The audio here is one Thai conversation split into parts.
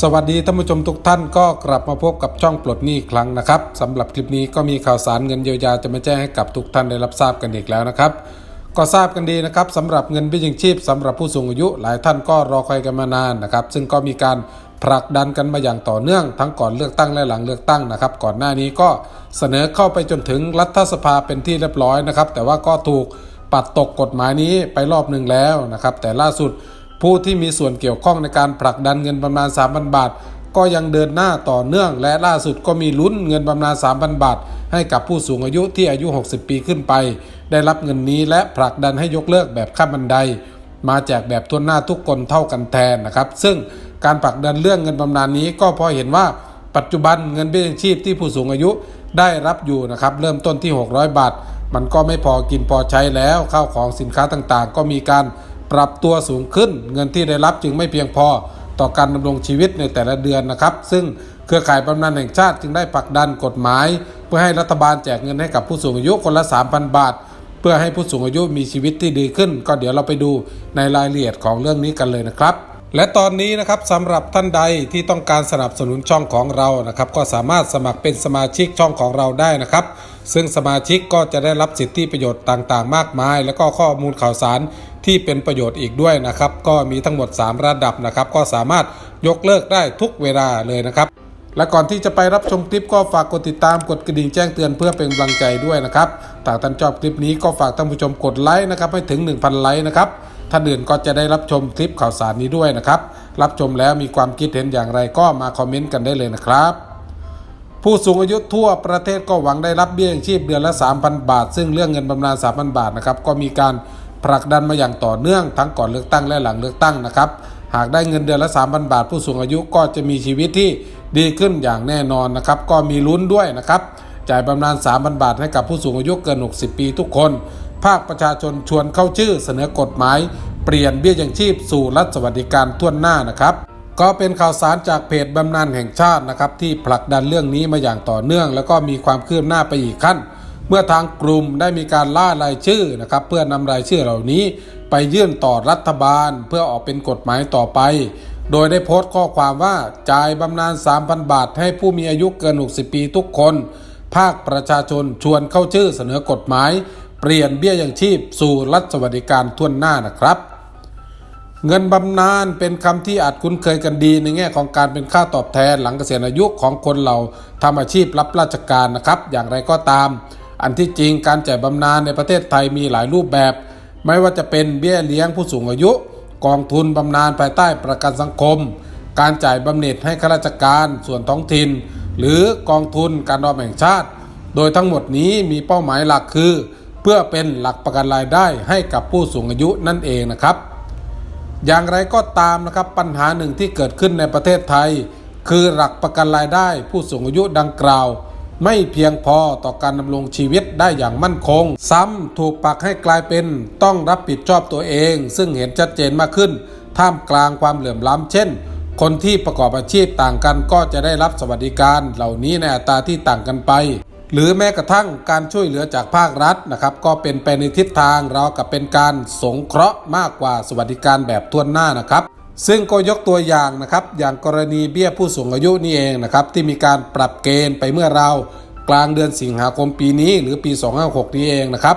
สวัสดีท่านผู้ชมทุกท่านก็กลับมาพบกับช่องปลดหนี้อีกครั้งนะครับสำหรับคลิปนี้ก็มีข่าวสารเงินเยียวยาจะมาแจ้งให้กับทุกท่านได้รับทราบกันอีกแล้วนะครับ ก็ทราบกันดีนะครับสำหรับเงินเบี้ยยังชีพสำหรับผู้สูงอายุ หลายท่านก็รอคอยกันมานานนะครับ ซึ่งก็มีการผลักดันกันมาอย่างต่อเนื่อง ทั้งก่อนเลือกตั้งและหลังเลือกตั้งนะครับ ก่อนหน้านี้ก็เสนอเข้าไปจนถึงรัฐสภาเป็นที่เรียบร้อยนะครับ แต่ว่าก็ถูกปัดตกกฎหมายนี้ไปรอบหนึ่งแล้วนะครับ แต่ล่าสุด ผู้ที่มีส่วนเกี่ยวข้องในการผลักดันเงินบำนาญ3,000 บาท ก็ยังเดินหน้าต่อเนื่อง และล่าสุดก็มีลุ้นเงินบำนาญ3,000 บาท ให้กับผู้สูงอายุที่อายุ 60 ปีขึ้นไป ได้รับเงินนี้และผลักดันให้ยกเลิกแบบข้ามบันได มาแจกแบบทั่วหน้าทุกคนเท่ากันแทนนะครับ ซึ่งการผลักดันเรื่องเงินบำนาญนี้ก็เพราะเห็นว่าปัจจุบันเงินเบี้ยยังชีพที่ผู้สูงอายุได้รับอยู่นะครับเริ่มต้นที่ 600 บาท มันก็ไม่พอกินพอใช้แล้วข้าวของสินค้าต่างๆ ก็มีการ ปรับตัวสูงขึ้น เงินที่ได้รับจึงไม่เพียงพอต่อการดำรงชีวิตในแต่ละเดือนนะครับ ซึ่งเครือข่ายบำนาญแห่งชาติจึงได้ผลักดันกฎหมาย เพื่อให้รัฐบาลแจกเงินให้กับผู้สูงอายุคนละ 3,000 บาท เพื่อให้ผู้สูงอายุมีชีวิตที่ดีขึ้น ก็เดี๋ยวเราไปดูในรายละเอียดของเรื่องนี้กันเลยนะครับ และตอนนี้นะครับสำหรับท่านใดที่ต้องการสนับสนุนช่องของเรานะครับ ก็สามารถสมัครเป็นสมาชิกช่องของเราได้นะครับ ซึ่งสมาชิกก็จะได้รับสิทธิประโยชน์ต่างๆ มากมาย แล้วก็ข้อมูลข่าวสารที่เป็นประโยชน์อีกด้วยนะครับ ก็มีทั้งหมด 3 ระดับนะครับ ก็สามารถยกเลิกได้ทุกเวลาเลยนะครับ และก่อนที่จะไปรับชมคลิปก็ฝากกดติดตามกดกระดิ่งแจ้งเตือนเพื่อเป็นกำลังใจด้วยนะครับถ้าท่านชอบคลิปนี้ก็ฝากท่านผู้ชมกดไลค์นะครับให้ถึง 1,000 ไลค์นะครับ ท่านอื่นก็จะได้รับชมคลิปข่าวสารนี้ด้วยนะครับ รับชมแล้วมีความคิดเห็นอย่างไรก็มาคอมเมนต์กันได้เลยนะครับผู้สูงอายุทั่วประเทศก็หวังได้รับเบี้ยยังชีพเดือนละ 3,000 บาท ซึ่งเรื่องเงินบำนาญ 3,000 บาทนะครับก็มีการผลักดันมาอย่างต่อเนื่องทั้งก่อนเลือกตั้งและหลังเลือกตั้งนะครับหากได้เงินเดือนละ 3,000 บาท ผู้สูงอายุก็จะมีชีวิตที่ดีขึ้นอย่างแน่นอนนะครับก็มีลุ้นด้วยนะครับจ่ายบำนาญ 3,000 บาทให้กับผู้สูงอายุเกิน 60 ปีทุกคน ภาคประชาชนชวนเข้าชื่อเสนอกฎหมาย เปลี่ยนเบี้ยยังชีพสู่รัฐสวัสดิการทั่วหน้านะครับก็เป็นข่าวสารจากเพจบำนาญแห่งชาตินะครับที่ผลักดันเรื่องนี้มาอย่างต่อเนื่อง แล้วก็มีความคืบหน้าไปอีกขั้น เมื่อทางกลุ่มได้มีการล่ารายชื่อนะครับเพื่อนำรายชื่อเหล่านี้ ไปยื่นต่อรัฐบาล เพื่อออกเป็นกฎหมายต่อไป โดยได้โพสต์ข้อความว่าจ่ายบำนาญ 3,000 บาท ให้ผู้มีอายุเกิน 60 ปีทุกคน ภาคประชาชนชวนเข้าชื่อเสนอกฎหมาย เปลี่ยนเบี้ยยังชีพสู่รัฐสวัสดิการทั่วหน้านะครับ เงินบำนาญเป็นคำที่อาจคุ้นเคยกันดีในแง่ของการเป็นค่าตอบแทนหลังเกษียณอายุของคนเราทำอาชีพรับราชการนะครับ อย่างไรก็ตาม อันที่จริงการจ่ายบำนาญในประเทศไทยมีหลายรูปแบบ ไม่ว่าจะเป็นเบี้ยเลี้ยงผู้สูงอายุ กองทุนบำนาญภายใต้ประกันสังคม การจ่ายบำเหน็จให้ข้าราชการส่วนท้องถิ่น หรือกองทุนการออมแห่งชาติ โดยทั้งหมดนี้มีเป้าหมายหลักคือ เพื่อเป็นหลักประกันรายได้ให้กับผู้สูงอายุนั่นเองนะครับ อย่างไรก็ตามนะครับปัญหาหนึ่งที่เกิดขึ้นในประเทศไทย คือหลักประกันรายได้ ผู้สูงอายุดังกล่าว ไม่เพียงพอต่อการดำรงชีวิตได้อย่างมั่นคง ซ้ำถูกปักให้กลายเป็นต้องรับผิดชอบตัวเอง ซึ่งเห็นชัดเจนมากขึ้น ท่ามกลางความเหลื่อมล้ำเช่น คนที่ประกอบอาชีพต่างกันก็จะได้รับสวัสดิการเหล่านี้ในอัตราที่ต่างกันไป หรือแม้กระทั่งการช่วยเหลือจากภาครัฐนะครับก็เป็นไปในทิศทางเรากับเป็นการสงเคราะห์มากกว่าสวัสดิการแบบทั่วหน้านะครับซึ่งก็ยกตัวอย่างนะครับอย่างกรณีเบี้ยผู้สูงอายุนี่เองนะครับที่มีการปรับเกณฑ์ไปเมื่อเรากลางเดือนสิงหาคมปีนี้หรือปี 256 นี้เองนะครับ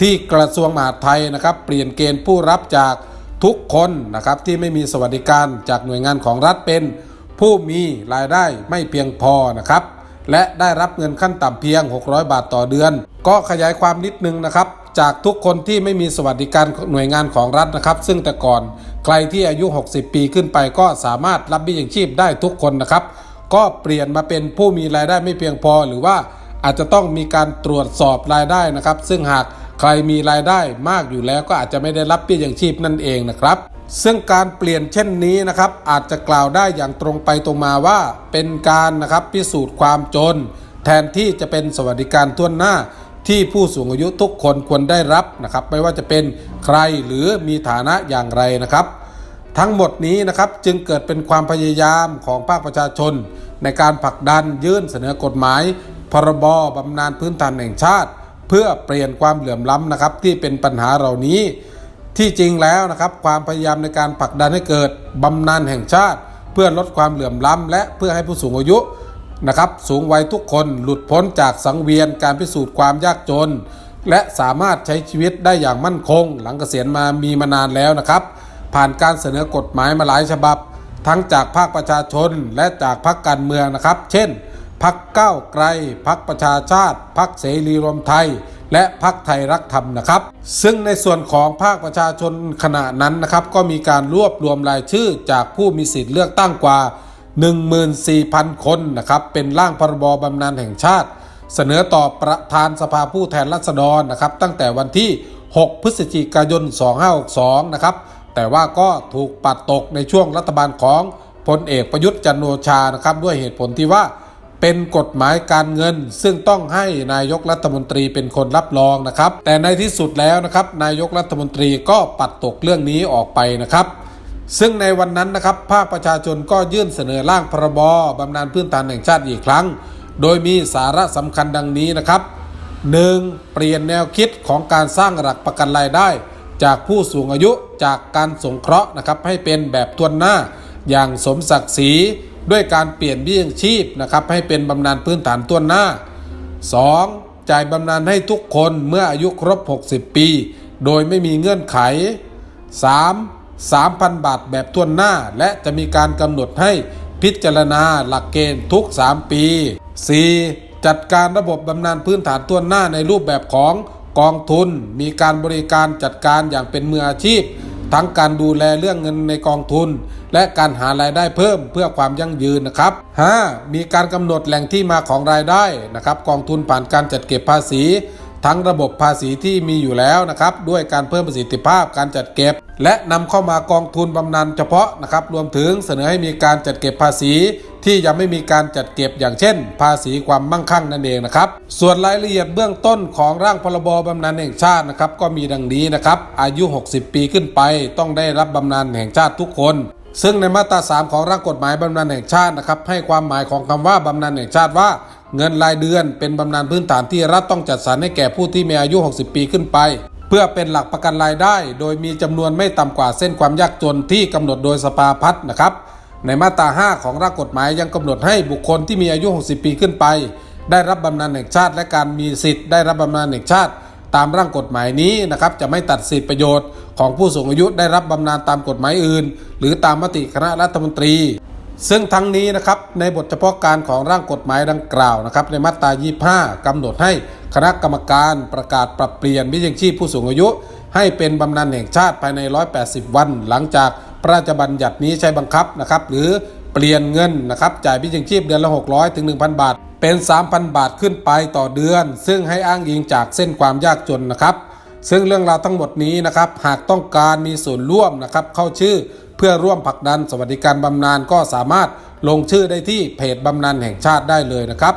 ที่กระทรวงมหาดไทยนะครับเปลี่ยนเกณฑ์ผู้รับจากทุกคนนะครับที่ไม่มีสวัสดิการจากหน่วยงานของรัฐเป็น ผู้มีรายได้ไม่เพียงพอนะครับ และได้รับเงินขั้นต่ำเพียง 600 บาทต่อเดือน ก็ขยายความนิดนึงนะครับ จากทุกคนที่ไม่มีสวัสดิการหน่วยงานของรัฐนะครับ ซึ่งแต่ก่อนใครที่อายุ 60 ปีขึ้นไปก็สามารถรับเบี้ยยังชีพได้ทุกคนนะครับ ก็เปลี่ยนมาเป็นผู้มีรายได้ไม่เพียงพอหรือว่าอาจจะต้องมีการตรวจสอบรายได้นะครับ ซึ่งหากใครมีรายได้มากอยู่แล้วก็อาจจะไม่ได้รับเบี้ยยังชีพนั่นเองนะครับ ซึ่งการเปลี่ยนเช่นนี้นะครับ อาจจะกล่าวได้อย่างตรงไปตรงมาว่า เป็นการนะครับพิสูจน์ความจน แทนที่จะเป็นสวัสดิการทั่วหน้าที่ผู้สูงอายุทุกคนควรได้รับนะครับ ไม่ว่าจะเป็นใครหรือมีฐานะอย่างไรนะครับ ทั้งหมดนี้นะครับจึงเกิดเป็นความพยายามของภาคประชาชน ในการผลักดันยื่นเสนอกฎหมาย พรบ บำนาญพื้นฐานแห่งชาติ เพื่อเปลี่ยนความเหลื่อมล้ำนะครับที่เป็นปัญหาเหล่านี้ ที่จริงแล้วนะครับความพยายามในการผลักดันให้เกิดบำนาญแห่งชาติ เพื่อลดความเหลื่อมล้ำและเพื่อให้ผู้สูงอายุนะครับสูงวัยทุกคนหลุดพ้นจากสังเวียนการพิสูจน์ความยากจน และสามารถใช้ชีวิตได้อย่างมั่นคง หลังเกษียณมามีมานานแล้วนะครับ ผ่านการเสนอกฎหมายมาหลายฉบับ ทั้งจากภาคประชาชนและจากพรรคการเมืองนะครับ เช่นพักก้าวไกลพักประชาชาติพักเสรีรวมไทย และพักไทยรักธรรมนะครับ ซึ่งในส่วนของภาคประชาชนขณะนั้นนะครับก็มีการรวบรวมรายชื่อจากผู้มีสิทธิ์เลือกตั้งกว่า 14,000 คนนะครับเป็นร่างพรบบำนาญแห่งชาติ เสนอต่อประธานสภาผู้แทนราษฎรนะครับตั้งแต่วันที่ 6 พฤศจิกายน 2562 นะครับแต่ว่าก็ถูกปัดตกในช่วงรัฐบาลของพลเอกประยุทธ์จันทร์โอชานะครับด้วยเหตุผลที่ว่า เป็นกฎหมายการเงิน ซึ่งต้องให้นายกรัฐมนตรีเป็นคนรับรองนะครับ แต่ในที่สุดแล้วนะครับนายกรัฐมนตรีก็ปัดตกเรื่องนี้ออกไปนะครับซึ่งในวันนั้นนะครับภาคประชาชนก็ยื่นเสนอร่างพรบ บำนาญพื้นฐานแห่งชาติอีกครั้ง โดยมีสาระสำคัญดังนี้นะครับ 1. เปลี่ยนแนวคิดของการสร้างหลักประกันรายได้ จากผู้สูงอายุจากการสงเคราะห์นะครับให้เป็นแบบทวนหน้าอย่างสมศักดิ์ศรี ด้วยการเปลี่ยนเบี้ยชีพนะครับให้เป็นบำนาญพื้นฐานทวนหน้า 2. จ่ายบำนาญให้ทุกคนเมื่ออายุครบ 60 ปี โดยไม่มีเงื่อนไข 3. 3,000 บาทแบบทวนหน้า และจะมีการกำหนดให้พิจารณาหลักเกณฑ์ทุก 3 ปี 4. จัดการระบบบำนาญพื้นฐานทวนหน้าในรูปแบบของกองทุน มีการบริการจัดการอย่างเป็นมืออาชีพ ทั้งการดูแลเรื่องเงินในกองทุน และการหารายได้เพิ่มเพื่อความยั่งยืนนะครับ 5. มีการกำหนดแหล่งที่มาของรายได้นะครับ กองทุนผ่านการจัดเก็บภาษี ทั้งระบบภาษีที่มีอยู่แล้วนะครับด้วยการเพิ่มประสิทธิภาพการจัดเก็บ และนำเข้ามากองทุนบำนาญเฉพาะนะครับรวมถึงเสนอให้มีการจัดเก็บภาษีที่ยังไม่มีการจัดเก็บอย่างเช่น ภาษีความมั่งคั่งนั่นเองนะครับ ส่วนรายละเอียดเบื้องต้นของร่างพรบบำนาญแห่งชาตินะครับก็มีดังนี้นะครับอายุ 60 ปีขึ้นไป ต้องได้รับบำนาญแห่งชาติทุกคนซึ่งในมาตรา 3 ของร่างกฎหมายบำนาญแห่งชาตินะครับให้ความหมายของคำว่าบำนาญแห่งชาติว่า เงินรายเดือนเป็นบำนาญพื้นฐานที่รัฐต้องจัดสรรให้แก่ผู้ที่มีอายุ 60 ปีขึ้นไป เพื่อเป็นหลักประกันรายได้ โดยมีจำนวนไม่ต่ำกว่าเส้นความยากจนที่กำหนดโดยสภาพัฒน์นะครับ ในมาตรา 5 ของร่างกฎหมายยังกำหนดให้บุคคลที่มีอายุ 60 ปีขึ้นไป ได้รับบำนาญแห่งชาติ และการมีสิทธิ์ได้รับบำนาญแห่งชาติ ตามร่างกฎหมายนี้นะครับจะไม่ตัดสิทธิประโยชน์ ของผู้สูงอายุได้รับบำนาญตามกฎหมายอื่น หรือตามมติคณะรัฐมนตรี ซึ่งทั้งนี้นะครับในบทเฉพาะการของร่างกฎหมายดังกล่าวนะครับในมาตรา 25กำหนดให้คณะกรรมการประกาศปรับเปลี่ยนวิยังชีพผู้สูงอายุ ให้เป็นบำนาญแห่งชาติภายใน 180 วัน หลังจากพระราชบัญญัตินี้ใช้บังคับนะครับหรือเปลี่ยนเงินนะครับจ่ายวิยังชีพเดือนละ 600 ถึง 1,000 บาท เป็น 3,000 บาทขึ้นไปต่อเดือน ซึ่งให้อ้างอิงจากเส้นความยากจนนะครับซึ่งเรื่องราวทั้งหมดนี้นะครับหากต้องการมีส่วนร่วมนะครับเข้าชื่อ พื่อร่วมผลักดันสวัสดิการบำนาญก็สามารถลงชื่อได้ที่เพจบำนาญแห่งชาติได้เลยนะครับ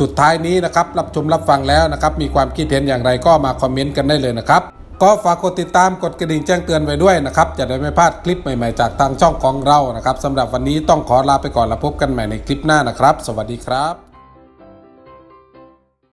สุดท้ายนี้นะครับรับชมรับฟังแล้วนะครับมีความคิดเห็นอย่างไรก็มาคอมเมนต์กันได้เลยนะครับก็ฝากกดติดตามกดกระดิ่งแจ้งเตือนไว้ด้วยนะครับจะได้ไม่พลาดคลิปใหม่ๆจากทางช่องของเรานะครับสำหรับวันนี้ต้องขอลาไปก่อนแล้วพบกันใหม่ในคลิปหน้านะครับ สวัสดีครับ